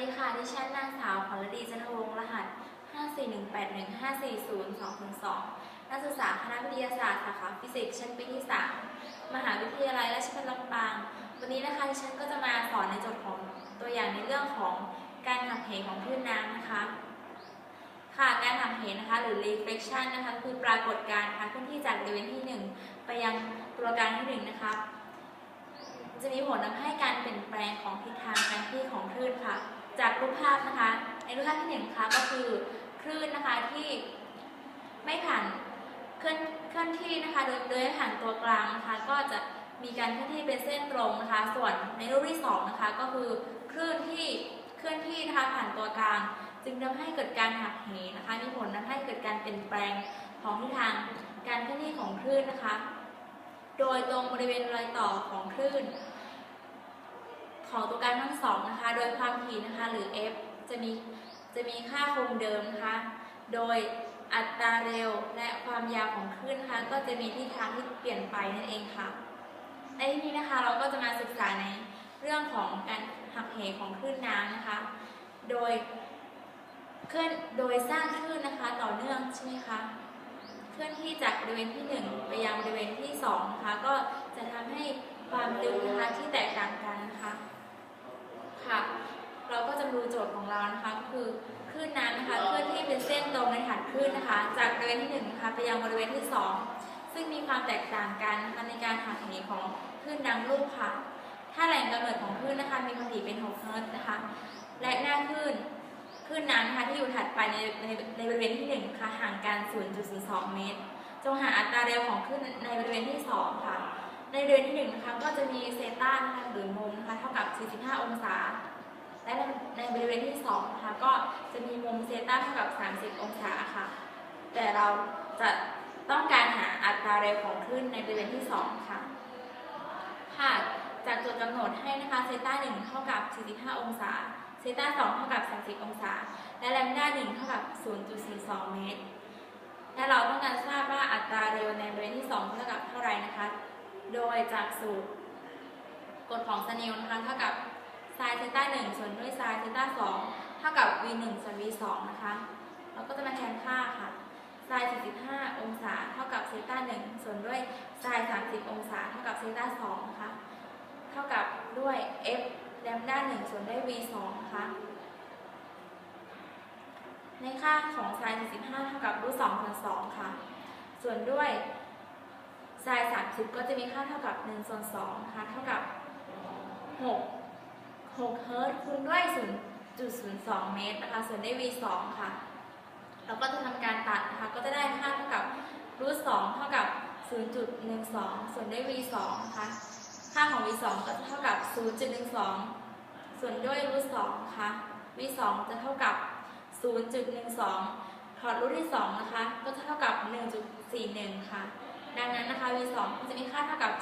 ดีค่ะ ดิฉันนางสาวขวัญฤดีจันทวงศ์รหัส 54181540202นักศึกษาคณะวิทยาศาสตร์สาขาฟิสิกส์ชั้นปีที่ 3 มหาวิทยาลัยราชภัฏลำปาง วันนี้นะคะดิฉันก็จะมาสอนในโจทย์ของตัวอย่างในเรื่องของการหักเหของคลื่นน้ำนะคะ ค่ะ การหักเหนะคะหรือ reflection นะคะคือปรากฏการณ์นะคะเคลื่อนที่จากบริเวณที่ 1 ไปยังตัวการที่ 1 นะคะจะมีผลทำให้การเปลี่ยนแปลงของทิศทางการเคลื่ของคลื่นค่ะ จากรูปภาพนะคะ ในรูปภาพที่หนึ่งนะคะก็คือคลื่นนะคะที่ไม่ผ่านเคลื่อนเคลื่อนที่นะคะโดยโดยผ่านตัวกลางนะคะ ก็จะมีการเคลื่อนที่เป็นเส้นตรงนะคะ ส่วนในรูปที่สองนะคะก็คือคลื่นที่เคลื่อนที่นะคะผ่านตัวกลาง จึงทำให้เกิดการหักเหนะคะมีผลทำให้เกิดการเปลี่ยนแปลงของทิศทางการเคลื่อนที่ของคลื่นนะคะ โดยตรงบริเวณรอยต่อของคลื่น ของตัวการทั้งสองนะคะ โดยความถี่นะคะหรือ f จะมีจะมีค่าคงเดิมนะคะ โดยอัตราเร็วและความยาวของคลื่นนะคะ ก็จะมีทิศทางที่เปลี่ยนไปนั่นเองค่ะ ในที่นี้นะคะเราก็จะมาศึกษาในเรื่องของการหักเหของคลื่นน้ำนะคะ โดยเคลื่อนโดยสร้างคลื่นนะคะต่อเนื่องใช่ไหมคะ เคลื่อนที่จากบริเวณที่ 1 ไปยังบริเวณที่2นะคะก็จะทำให้ความลึกนะคะที่แตกต่างกันนะคะ ค่ะ เราก็จะดูโจทย์ของเรานะคะก็คือคลื่นน้ำนะคะเคลื่อ นที่เป็นเส้นตรงในฐานคลื่นนะคะ จากบริเวณที่1นะคะไปยังบริเวณที่ 2 ซึ่งมีความแตกต่างกันนะคะในการหักเหของคลื่นดังรูปค่ะ ถ้าแหล่งกำเนิดของคลื่นนะคะมีความถี่เป็น6เฮิรตซ์นะคะ และหน้าคลื่นคลื่นน้ำนะคะที่อยู่ถัดไปในในในบริเวณที่1ค่ะห่างกัน 0.02 เมตร จงหาอัตราเร็วของคลื่นในบริเวณที่ 2 ค่ะ ในบริเวณที่1นะคะก็จะมีเซต้านะคะหรือมุมนะคะเท่ากับ 45 องศา และในในบริเวณที่2นะคะก็จะมีมุมเซต้าเท่ากับ 30 องศาค่ะ แต่เราจะต้องการหาอัตราเร็วของคลื่นในบริเวณที่ 2 ค่ะ ค่ะ จากโจทย์กำหนดให้นะคะเซต้า1เท่ากับ 45 องศา เซต้า2เท่ากับ 30 องศา และแลมด้า1เท่ากับ 0.42 เมตร และเราต้องการทราบว่าอัตราเร็วในบริเวณที่2เท่ากับเท่าไหร่นะคะ โดยจากสูตรกฎของสเนลนะคะเท่ากับ ไซน์เซต้า1ส่วนด้วยไซน์เซต้า2เท่ากับ v 1ส่วน v 2นะคะเราก็จะมาแทนค่าค่ะไซน์45องศาเท่ากับเซต้า1ส่วนด้วยไซน์30องศาเท่ากับเซต้า2นะคะเท่ากับด้วย f แลมด้า1ส่วนด้วย v 2นะคะในค่าของไซน์45 เท่ากับรูท2ส่วน2ค่ะ ส่วนด้วยไซน์30 ก็จะมีค่าเท่ากับ1ส่วน2นะคะ เท่ากับ 6 6เฮิร์ตซ์คูณด้วย 0.02 เมตรนะคะส่วนได้ v 2 ค่ะ เราก็จะทำการตัดนะคะก็จะได้ค่าเท่ากับรูท2เท่ากับ 0.12 ส่วนได้ v 2 นะคะค่าของ v 2 ก็จะเท่ากับ 0.12 ส่วนด้วยรูท2นะคะ v 2 จะเท่ากับ 0.12ถอดรูทที่ 2 นะคะ ก็จะเท่ากับ 1.41 ค่ะดังนั้นนะคะ v 2ก็จะมีค่าเท่ากับ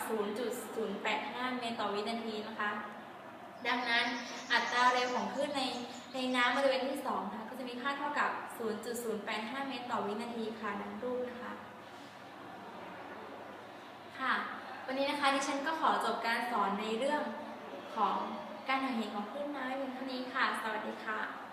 0.085 เมตรต่อวินาทีนะคะ ดังนั้นอัตราเร็วของคลื่นในในน้ำบริเวณที่2นะคะก็จะมีค่าเท่ากับ 0.085 เมตรต่อวินาทีค่ะดังรูปนะคะ ค่ะ วันนี้นะคะดิฉันก็ขอจบการสอนในเรื่องของการหักเหของคลื่นน้ำเพียงเท่านี้ค่ะ สวัสดีค่ะ